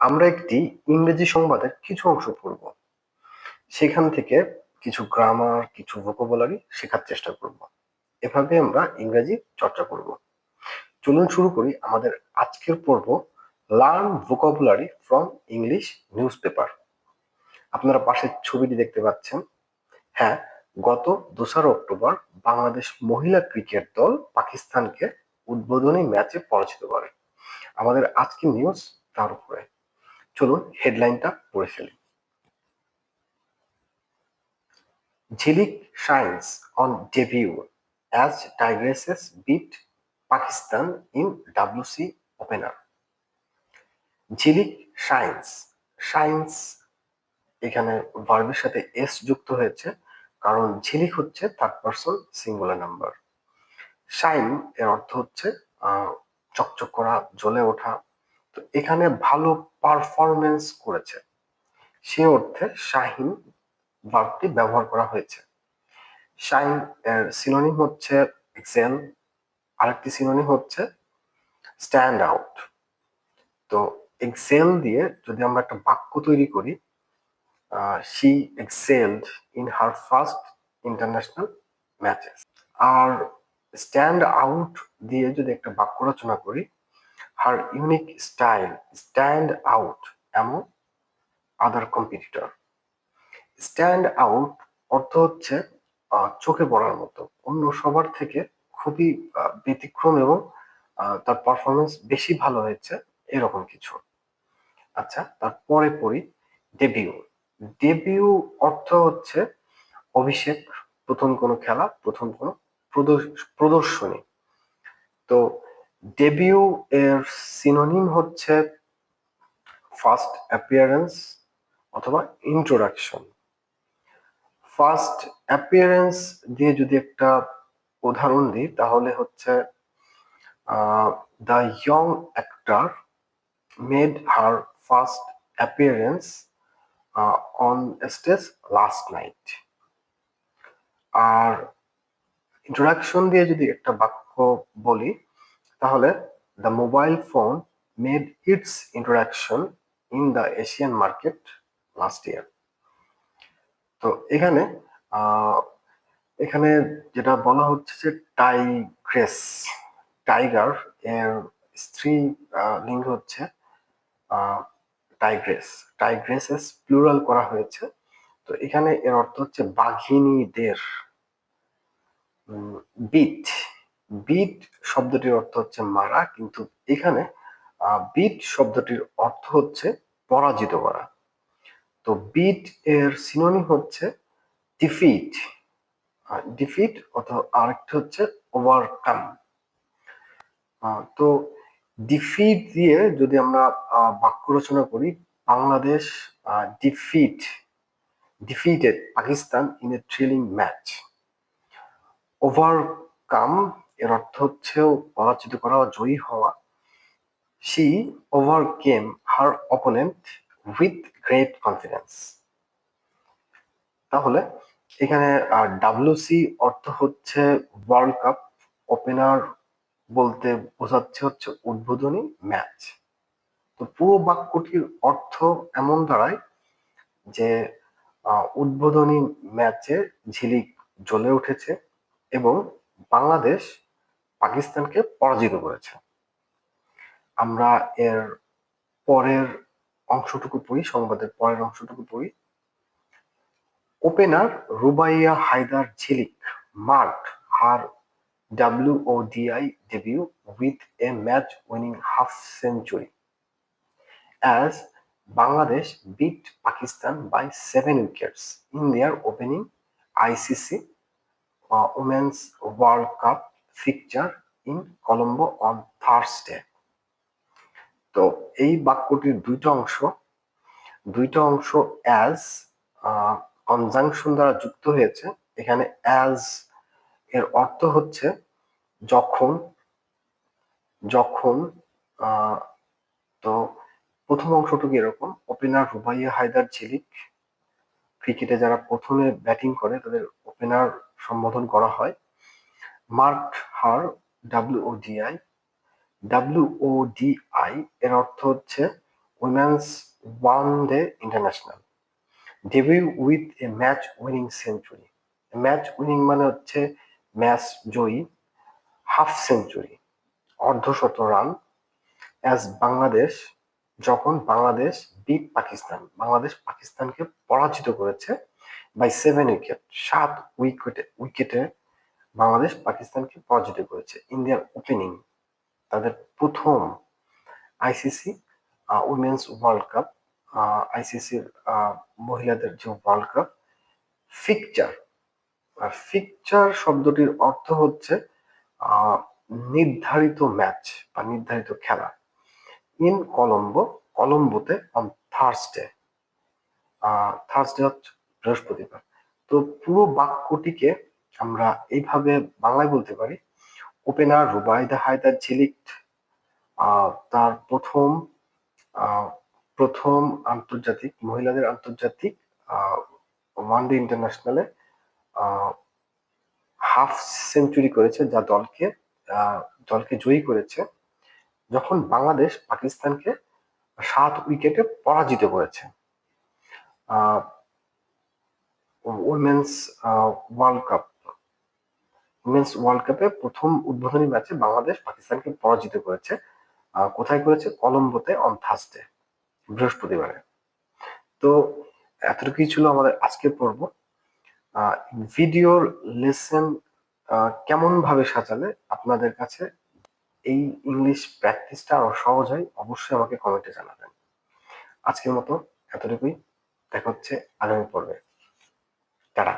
আমরা একটি ইংরেজি সংবাদের কিছু অংশ পড়ব। সেখান থেকে কিছু গ্রামার কিছু ভোকাবুলারি শেখার চেষ্টা করব। এভাবে আমরা ইংরেজি চর্চা করব। চলুন শুরু করি আমাদের আজকের পর্ব learn vocabulary from English news paper আপনারা পাশের ছবিটি দেখতে পাচ্ছেন। হ্যাঁ গত দোসরা অক্টোবর বাংলাদেশ মহিলা ক্রিকেট দল পাকিস্তানকে উদ্বোধনী ম্যাচে পরাজিত করে। আমাদের আজকের নিউজ তার উপরে। চলুন হেডলাইনটা পড়ে ফেলি। Jhilik shines on debut as Tigresses beat Pakistan in WC opener Jhilik shines shines এখানে ভার্বের সাথে এস যুক্ত হয়েছে, কারণ ঝিলিক হচ্ছে third person singular number shine এর অর্থ হচ্ছে চকচক করা, জ্বলে ওঠা তো এখানে ভালো পারফরমেন্স করেছে। সে অর্থে শাহিন ভার্বটি ব্যবহার করা হয়েছে। শাইন এর সিনোনিম হচ্ছে এক্সেল আরেকটি সিনোনিম হচ্ছে স্ট্যান্ড আউট তো এক্সেল দিয়ে যদি আমরা একটা বাক্য তৈরি করি she excelled in her first international matches R stand out দিয়ে যদি একটা বাক্য রচনা করি her unique style stand out এমন আদার কম্পিটিটর স্ট্যান্ড আউট অর্থ হচ্ছে চোখে পড়ার মতো। অন্য সবার থেকে খুবই ব্যতিক্রম এবং তার পারফরমেন্স বেশি ভালো হয়েছে এরকম কিছু। আচ্ছা তারপরে পড়ি ডেবিউ ডেবিউ অর্থ হচ্ছে অভিষেক, প্রথম কোনো খেলা, প্রথম কোনো প্রদর্শনী। তো ডেবিউ এর সিনোনিম হচ্ছে ফার্স্ট অ্যাপিয়ারেন্স অথবা ইন্ট্রোডাকশন ফার্স্ট অ্যাপিয়ারেন্স দিয়ে যদি একটা উদাহরণ দিই, তাহলে হচ্ছে the young actor made her first appearance on stage last night R introduction দিয়ে যদি একটা বাক্য বলি তাহলে the mobile phone made its introduction in the Asian market last year তো এখানে এখানে যেটা বলা হচ্ছে যে টাইগ্রেস টাইগার এর স্ত্রী লিঙ্গ হচ্ছে টাইগ্রেস টাইগ্রেসেস প্লুরাল করা হয়েছে। তো এখানে এর অর্থ হচ্ছে বাঘিনীদের বিট বিট শব্দটির অর্থ হচ্ছে মারা, কিন্তু এখানে বিট শব্দটির অর্থ হচ্ছে পরাজিত করা। তো বিট এর সিনোনি হচ্ছে ডিফিট ডিফিট অথবা আরেকটা হচ্ছে ওভারকাম তো ডিফিট দিয়ে যদি আমরা বাক্য রচনা করি, Bangladesh defeat defeated Pakistan in a thrilling match overcome এর অর্থ হচ্ছে পরাজিত করা জয়ী হওয়া she overcame her opponent with great confidence তাহলে এখানে ডাব্লিউসি অর্থ হচ্ছে ওয়ার্ল্ড কাপ ওপেনার বলতে বোঝাচ্ছে হচ্ছে উদ্বোধনী ম্যাচ তো পুরো বাক্যটির অর্থ এমন দাঁড়ায় যে উদ্বোধনী ম্যাচে ঝিলিক জ্বলে উঠেছে এবং বাংলাদেশ পাকিস্তানকে পরাজিত করেছে। আমরা এর পরের অংশটুকু পড়ি, সংবাদের পরের অংশটুকু পড়ি। Opener Rubaiya Haider Jhilik, mark her W O DI debut with a match winning half century as Bangladesh beat Pakistan by seven wickets in their opening ICC women's world cup fixture in Colombo on Thursday. তো এই বাক্যটির দুইটা অংশ দুইটা অংশ as conjunction দ্বারা যুক্ত হয়েছে। এখানে অ্যাজ এর অর্থ হচ্ছে যখন যখন তো প্রথম অংশটুকু এরকম। ওপেনার রুবাইয়া হায়দার ঝিলিক ক্রিকেটে যারা প্রথমে ব্যাটিং করে, তাদের ওপেনার সম্বোধন করা হয়। Mark her W O DI W O DI এর অর্থ হচ্ছে women's one day international debut with a match winning century match winning মানে হচ্ছে ম্যাচ জয়ী হাফ সেঞ্চুরি অর্ধশত রান অ্যাজ বাংলাদেশ, যখন বাংলাদেশ বিট পাকিস্তান, বাংলাদেশ পাকিস্তানকে পরাজিত করেছে বাই সেভেন উইকেট সাত উইকেটে উইকেটে বাংলাদেশ পাকিস্তানকে পরাজিত করেছে। ইন্ডিয়ার ওপেনিং তাদের প্রথম আইসিসি উইমেন্স ওয়ার্ল্ড কাপ আইসিসির মহিলাদের যে ওয়ার্ল্ড কাপ ফিকচার আর ফিকচার শব্দটির অর্থ হচ্ছে নির্ধারিত ম্যাচ বা নির্ধারিত খেলা। ইন কলম্বো কলম্বোতে অন থার্সডে থার্সডে হচ্ছে বৃহস্পতিবার। তো পুরো বাক্যটিকে আমরা এইভাবে বাংলায় বলতে পারি। ওপেনার রুবাইদা হায়দার ঝিলিক তার প্রথম প্রথম আন্তর্জাতিক, মহিলাদের আন্তর্জাতিক ওয়ানডে ইন্টারন্যাশনালে হাফ সেঞ্চুরি করেছে যা দলকে দলকে জয়ী করেছে। যখন বাংলাদেশ পাকিস্তানকে সাত উইকেটে পরাজিত করেছে। Women's world cup. Women's world কাপে প্রথম উদ্বোধনী ম্যাচে বাংলাদেশ পাকিস্তানকে পরাজিত করেছে। কোথায় করেছে? কলম্বোতে অন থার্সডে বৃহস্পতিবারে। তো এতটুকুই ছিল আমাদের আজকের পর্ব। ভিডিওর লেসন কেমন ভাবে সাজালে আপনাদের কাছে এই ইংলিশ প্র্যাকটিসটা আরও সহজ হয়, অবশ্যই আমাকে কমেন্টে জানাবেন। আজকের মতো এতটুকুই। দেখা হচ্ছে আগামী পর্বে। টাটা।